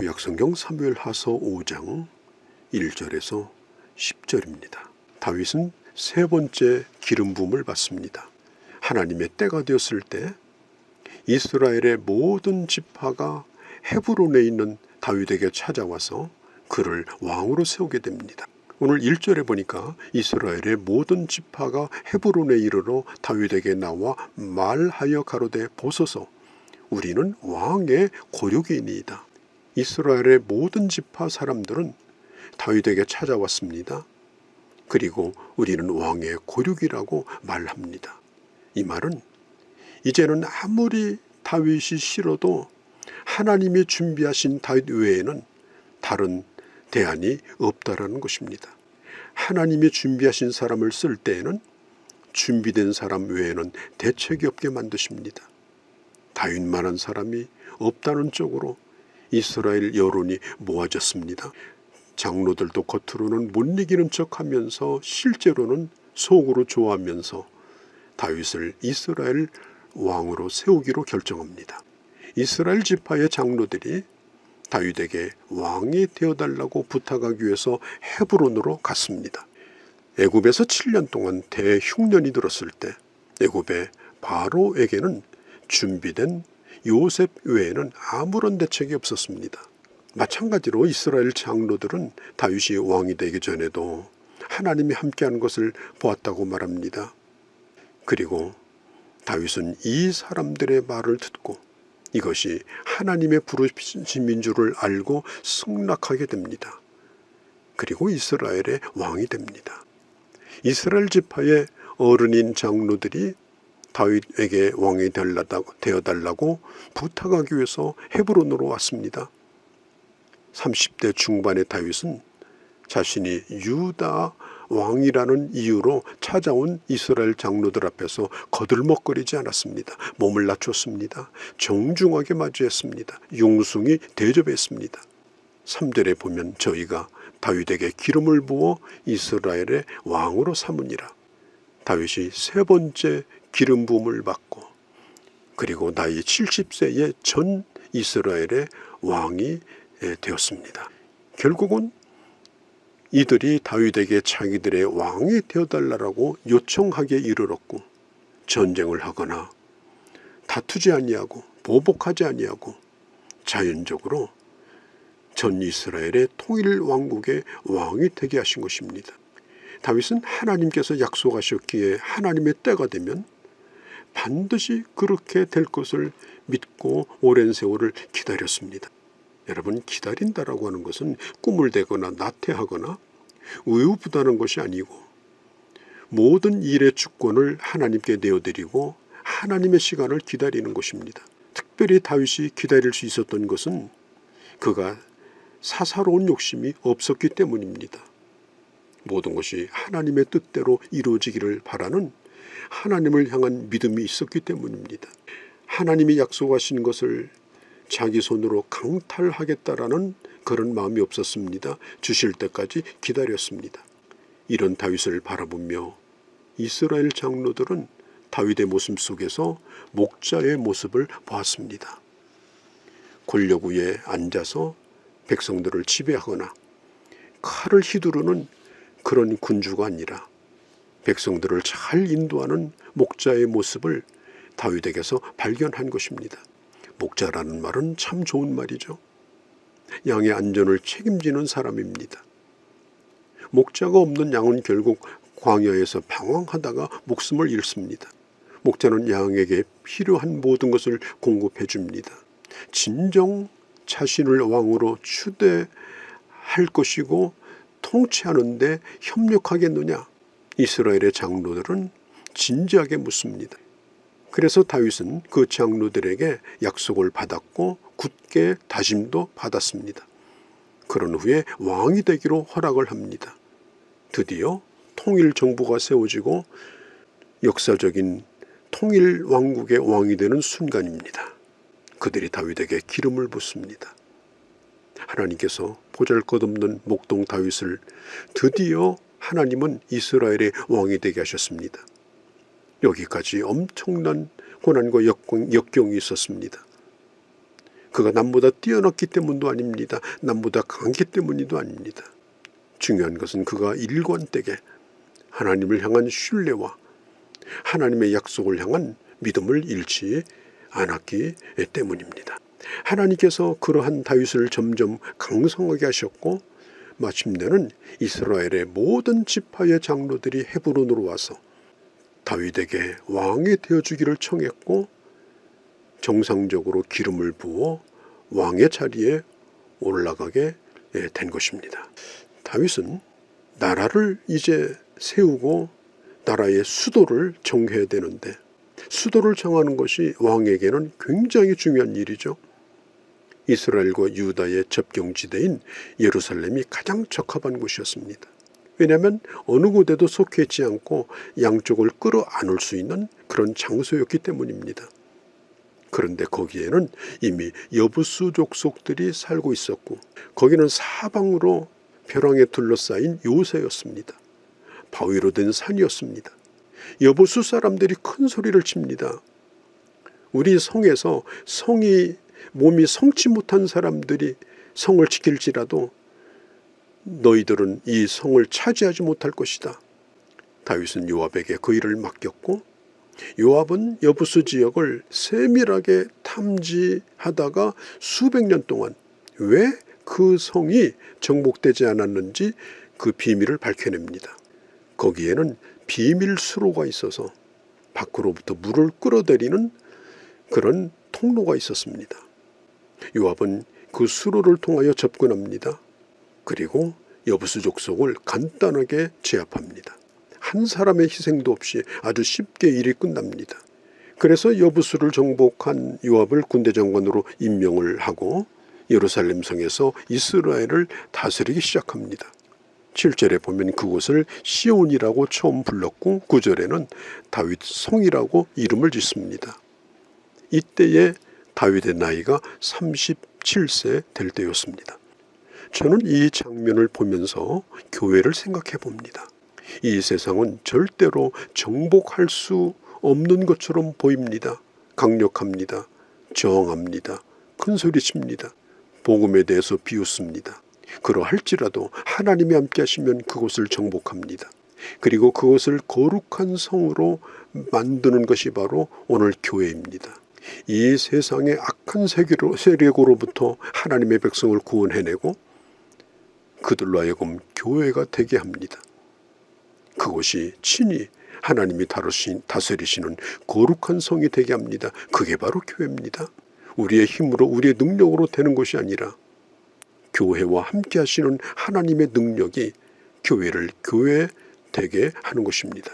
구약성경 사무엘하서 5장 1절에서 10절입니다. 다윗은 세 번째 기름 부음을 받습니다. 하나님의 때가 되었을 때 이스라엘의 모든 지파가 헤브론에 있는 다윗에게 찾아와서 그를 왕으로 세우게 됩니다. 오늘 1절에 보니까 이스라엘의 모든 지파가 헤브론에 이르러 다윗에게 나와 말하여 가로되 보소서 우리는 왕의 고륙이니이다. 이스라엘의 모든 지파 사람들은 다윗에게 찾아왔습니다. 그리고 우리는 왕의 고륙이라고 말합니다. 이 말은 이제는 아무리 다윗이 싫어도 하나님이 준비하신 다윗 외에는 다른 대안이 없다라는 것입니다. 하나님이 준비하신 사람을 쓸 때에는 준비된 사람 외에는 대책이 없게 만드십니다. 다윗만한 사람이 없다는 쪽으로 이스라엘 여론이 모아졌습니다. 장로들도 겉으로는 못 이기는 척하면서 실제로는 속으로 좋아하면서 다윗을 이스라엘 왕으로 세우기로 결정합니다. 이스라엘 지파의 장로들이 다윗에게 왕이 되어달라고 부탁하기 위해서 헤브론으로 갔습니다. 애굽에서 7년 동안 대흉년이 들었을 때 애굽의 바로에게는 준비된 요셉 외에는 아무런 대책이 없었습니다. 마찬가지로 이스라엘 장로들은 다윗이 왕이 되기 전에도 하나님이 함께하는 것을 보았다고 말합니다. 그리고 다윗은 이 사람들의 말을 듣고 이것이 하나님의 부르심인 줄을 알고 승낙하게 됩니다. 그리고 이스라엘의 왕이 됩니다. 이스라엘 지파의 어른인 장로들이 다윗에게 왕이 되어 달라고 부탁하기 위해서 헤브론으로 왔습니다. 30대 중반의 다윗은 자신이 유다 왕이라는 이유로 찾아온 이스라엘 장로들 앞에서 거들먹거리지 않았습니다. 몸을 낮췄습니다. 정중하게 맞이했습니다. 융숭이 대접했습니다. 3절에 보면 저희가 다윗에게 기름을 부어 이스라엘의 왕으로 삼으니라. 다윗이 세 번째 기름 부음을 받고 그리고 나이 70세의 전 이스라엘의 왕이 되었습니다. 결국은 이들이 다윗에게 자기들의 왕이 되어달라고 요청하게 이르렀고 전쟁을 하거나 다투지 아니하고 보복하지 아니하고 자연적으로 전 이스라엘의 통일 왕국의 왕이 되게 하신 것입니다. 다윗은 하나님께서 약속하셨기에 하나님의 때가 되면 반드시 그렇게 될 것을 믿고 오랜 세월을 기다렸습니다. 여러분 기다린다라고 하는 것은 꿈을 대거나 나태하거나 우유부단한 것이 아니고 모든 일의 주권을 하나님께 내어드리고 하나님의 시간을 기다리는 것입니다. 특별히 다윗이 기다릴 수 있었던 것은 그가 사사로운 욕심이 없었기 때문입니다. 모든 것이 하나님의 뜻대로 이루어지기를 바라는 하나님을 향한 믿음이 있었기 때문입니다. 하나님이 약속하신 것을 자기 손으로 강탈하겠다라는 그런 마음이 없었습니다. 주실 때까지 기다렸습니다. 이런 다윗을 바라보며 이스라엘 장로들은 다윗의 모습 속에서 목자의 모습을 보았습니다. 권력 위에 앉아서 백성들을 지배하거나 칼을 휘두르는 그런 군주가 아니라 백성들을 잘 인도하는 목자의 모습을 다윗에게서 발견한 것입니다. 목자라는 말은 참 좋은 말이죠. 양의 안전을 책임지는 사람입니다. 목자가 없는 양은 결국 광야에서 방황하다가 목숨을 잃습니다. 목자는 양에게 필요한 모든 것을 공급해 줍니다. 진정 자신을 왕으로 추대할 것이고 통치하는데 협력하겠느냐? 이스라엘의 장로들은 진지하게 묻습니다. 그래서 다윗은 그 장로들에게 약속을 받았고 굳게 다짐도 받았습니다. 그런 후에 왕이 되기로 허락을 합니다. 드디어 통일 정부가 세워지고 역사적인 통일 왕국의 왕이 되는 순간입니다. 그들이 다윗에게 기름을 붓습니다. 하나님께서 보잘것없는 목동 다윗을 드디어 하나님은 이스라엘의 왕이 되게 하셨습니다. 여기까지 엄청난 고난과 역경이 있었습니다. 그가 남보다 뛰어났기 때문도 아닙니다. 남보다 강했기 때문이도 아닙니다. 중요한 것은 그가 일관되게 하나님을 향한 신뢰와 하나님의 약속을 향한 믿음을 잃지 않았기 때문입니다. 하나님께서 그러한 다윗을 점점 강성하게 하셨고 마침내는 이스라엘의 모든 지파의 장로들이 헤브론으로 와서 다윗에게 왕이 되어 주기를 청했고 정상적으로 기름을 부어 왕의 자리에 올라가게 된 것입니다. 다윗은 나라를 이제 세우고 나라의 수도를 정해야 되는데 수도를 정하는 것이 왕에게는 굉장히 중요한 일이죠. 이스라엘과 유다의 접경지대인 예루살렘이 가장 적합한 곳이었습니다. 왜냐하면 어느 곳에도 속해 있지 않고 양쪽을 끌어안을 수 있는 그런 장소였기 때문입니다. 그런데 거기에는 이미 여부수 족속들이 살고 있었고 거기는 사방으로 벼랑에 둘러싸인 요새였습니다. 바위로 된 산이었습니다. 여부수 사람들이 큰 소리를 칩니다. 우리 성에서 성이 몸이 성치 못한 사람들이 성을 지킬지라도 너희들은 이 성을 차지하지 못할 것이다. 다윗은 요압에게 그 일을 맡겼고 요압은 여부수 지역을 세밀하게 탐지하다가 수백 년 동안 왜 그 성이 정복되지 않았는지 그 비밀을 밝혀냅니다. 거기에는 비밀 수로가 있어서 밖으로부터 물을 끌어들이는 그런 통로가 있었습니다. 요압은 그 수로를 통하여 접근합니다. 그리고 여부수 족 속을 간단하게 제압합니다. 한 사람의 희생도 없이 아주 쉽게 일이 끝납니다. 그래서 여부수를 정복한 요압을 군대 장관으로 임명을 하고 예루살렘 성에서 이스라엘을 다스리기 시작합니다. 7절에 보면 그곳을 시온이라고 처음 불렀고 9절에는 다윗 성이라고 이름을 짓습니다. 이때에 다윗의 나이가 37세 될 때였습니다. 저는 이 장면을 보면서 교회를 생각해 봅니다. 이 세상은 절대로 정복할 수 없는 것처럼 보입니다. 강력합니다. 저항합니다. 큰 소리 칩니다. 복음에 대해서 비웃습니다. 그러할지라도 하나님이 함께 하시면 그곳을 정복합니다. 그리고 그것을 거룩한 성으로 만드는 것이 바로 오늘 교회입니다. 이 세상의 악한 세계로, 세력으로부터 하나님의 백성을 구원해내고 그들로 하여금 교회가 되게 합니다. 그것이 친히 하나님이 다루신, 다스리시는 거룩한 성이 되게 합니다. 그게 바로 교회입니다. 우리의 힘으로 우리의 능력으로 되는 것이 아니라 교회와 함께 하시는 하나님의 능력이 교회를 교회 되게 하는 것입니다.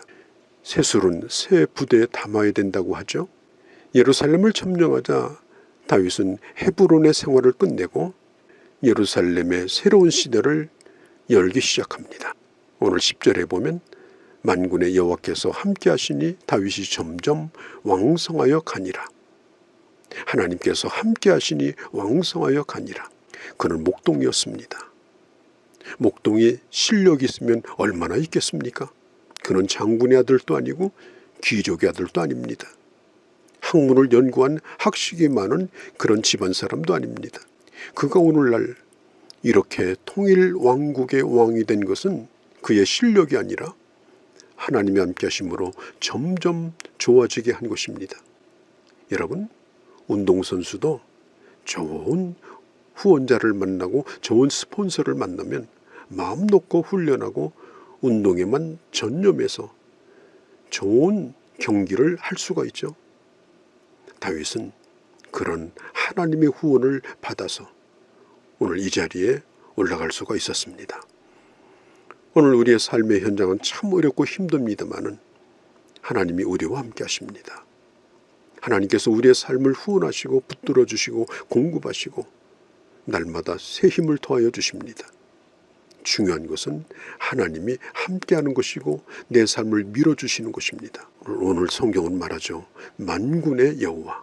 새술은 새 부대에 담아야 된다고 하죠. 예루살렘을 점령하자 다윗은 헤브론의 생활을 끝내고 예루살렘의 새로운 시대를 열기 시작합니다. 오늘 10절에 보면 만군의 여호와께서 함께 하시니 다윗이 점점 왕성하여 가니라. 하나님께서 함께 하시니 왕성하여 가니라. 그는 목동이었습니다. 목동이 실력이 있으면 얼마나 있겠습니까? 그는 장군의 아들도 아니고 귀족의 아들도 아닙니다. 학문을 연구한 학식이 많은 그런 집안 사람도 아닙니다. 그가 오늘날 이렇게 통일 왕국의 왕이 된 것은 그의 실력이 아니라 하나님의 함께 하심으로 점점 좋아지게 한 것입니다. 여러분, 운동선수도 좋은 후원자를 만나고 좋은 스폰서를 만나면 마음 놓고 훈련하고 운동에만 전념해서 좋은 경기를 할 수가 있죠. 다윗은 그런 하나님의 후원을 받아서 오늘 이 자리에 올라갈 수가 있었습니다. 오늘 우리의 삶의 현장은 참 어렵고 힘듭니다만은 하나님이 우리와 함께 하십니다. 하나님께서 우리의 삶을 후원하시고 붙들어 주시고 공급하시고 날마다 새 힘을 더하여 주십니다. 중요한 것은 하나님이 함께하는 것이고 내 삶을 밀어주시는 것입니다. 오늘 성경은 말하죠. 만군의 여호와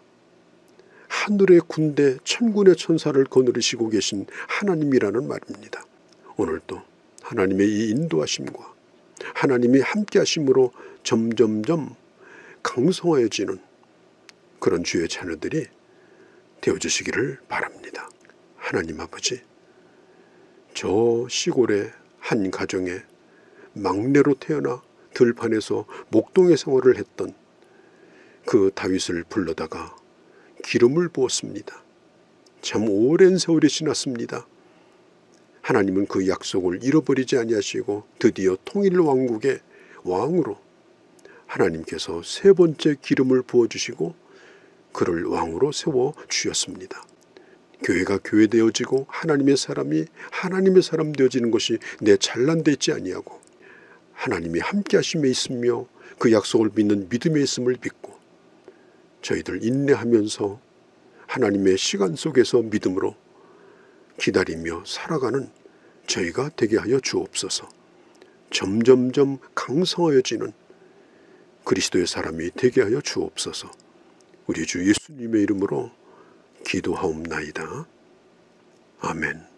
하늘의 군대 천군의 천사를 거느리시고 계신 하나님이라는 말입니다. 오늘도 하나님의 이 인도하심과 하나님이 함께하심으로 점점점 강성하여지는 그런 주의 자녀들이 되어주시기를 바랍니다. 하나님 아버지, 저 시골의 한 가정에 막내로 태어나 들판에서 목동의 생활을 했던 그 다윗을 불러다가 기름을 부었습니다. 참 오랜 세월이 지났습니다. 하나님은 그 약속을 잃어버리지 아니하시고 드디어 통일 왕국의 왕으로 하나님께서 세 번째 기름을 부어 주시고 그를 왕으로 세워 주셨습니다. 교회가 교회 되어지고 하나님의 사람이 하나님의 사람 되어지는 것이 내 잘난 데 있지 아니하고 하나님이 함께 하심에 있으며 그 약속을 믿는 믿음에 있음을 믿고 저희들 인내하면서 하나님의 시간 속에서 믿음으로 기다리며 살아가는 저희가 되게 하여 주옵소서. 점점점 강성하여지는 그리스도의 사람이 되게 하여 주옵소서. 우리 주 예수님의 이름으로 기도하옵나이다. 아멘.